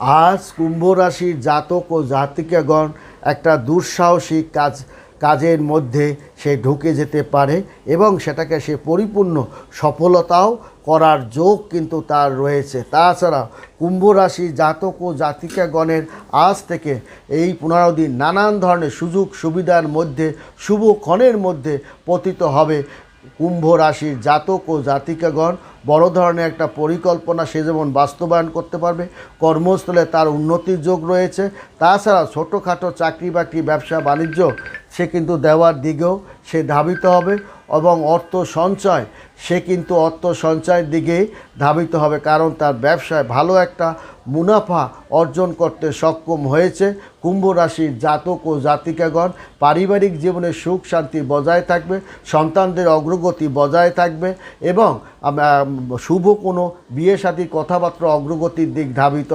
আজ কুম্ভ রাশির জাতক ও জাতিকাগণ একটা দুঃসাহসিক কাজ, কাজের মধ্যে সে ঢুকে যেতে পারে এবং সেটাকে সে পরিপূর্ণ সফলতাও করার যোগ কিন্তু তার রয়েছে। তাছাড়া কুম্ভ রাশির জাতক ও জাতিকাগণের আজ থেকে এই পনেরো দিন নানান ধরনের সুযোগ সুবিধার মধ্যে, শুভ ক্ষণের মধ্যে পতিত হবে কুম্ভ রাশির জাতক ও জাতিকাগণ। বড় ধরনের একটা পরিকল্পনা সে যেমন বাস্তবায়ন করতে পারবে, কর্মস্থলে তার উন্নতির যোগ রয়েছে। তাছাড়া ছোটোখাটো চাকরি বাকরি ব্যবসা, বাণিজ্য সে কিন্তু দেওয়ার দিকেও সে ধাবিত হবে এবং অর্থ সঞ্চয় সে কিন্তু অর্থ সঞ্চয়ের দিকেই ধাবিত হবে, কারণ তার ব্যবসায় ভালো একটা মুনাফা অর্জন করতে সক্ষম হয়েছে। কুম্ভ রাশির জাতক ও জাতিকাগণ, পারিবারিক জীবনে সুখ শান্তি বজায় থাকবে, সন্তানদের অগ্রগতি বজায় থাকবে এবং শুভ কোনো বিয়ে সাথী কথাবার্তা অগ্রগতির দিক ধাবিত